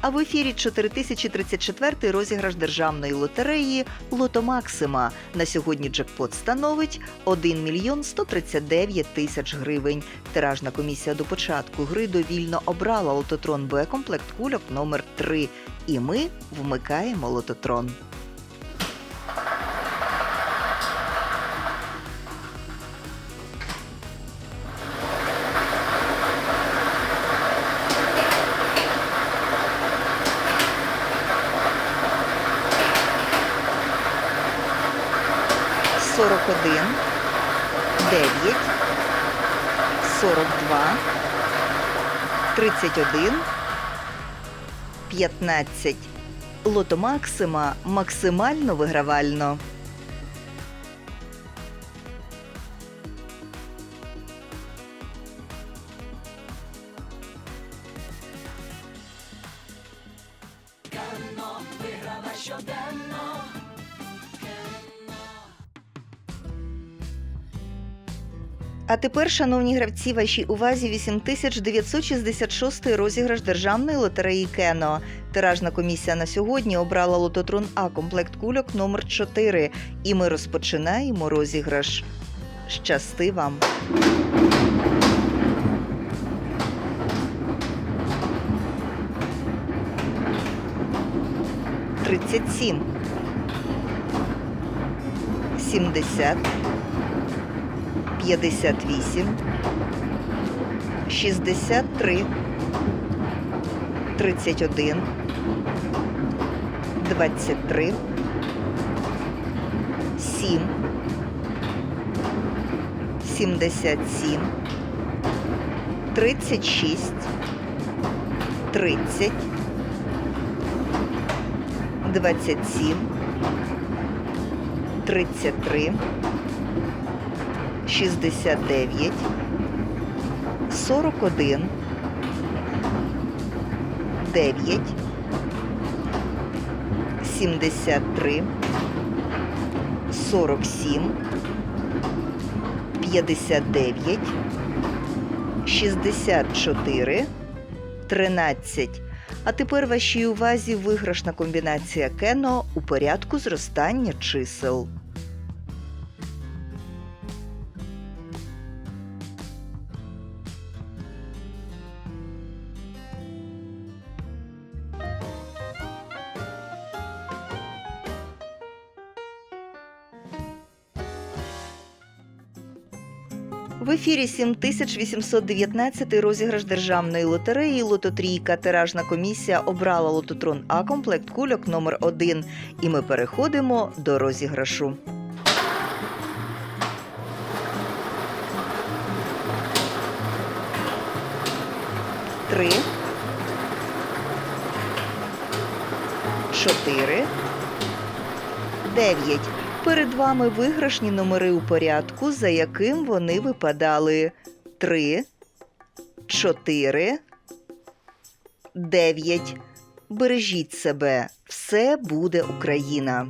А в ефірі 4034 розіграш державної лотереї Лото Максима. На сьогодні джекпот становить 1 мільйон 139 тисяч гривень. Тиражна комісія до початку гри довільно обрала лототрон Б комплект кульок номер 3 І ми вмикаємо лототрон. Сорок один, дев'ять, сорок два, тридцять один, п'ятнадцять. Лото Максима максимально вигравально. А тепер, шановні гравці, вашій увазі 8966 розіграш державної лотереї Кено. Тиражна комісія на сьогодні обрала лототрон А комплект кульок номер 4 І ми розпочинаємо розіграш. Щасти вам! Тридцять сім. Сімдесят. 58, 63, 31, 23, 7, 77, 36, 30, 27, 33, 69, 41, 9, 73, 47, 59, 64, 13. А тепер вашій увазі виграшна комбінація Кено у порядку зростання чисел. В ефірі 7819 розіграш державної лотереї Лототрійка. Тиражна комісія обрала лототрон А комплект кульок номер 1 І ми переходимо до розіграшу. Три. Чотири. Дев'ять. Перед вами виграшні номери у порядку, за яким вони випадали. Три, чотири, дев'ять. Бережіть себе. Все буде Україна.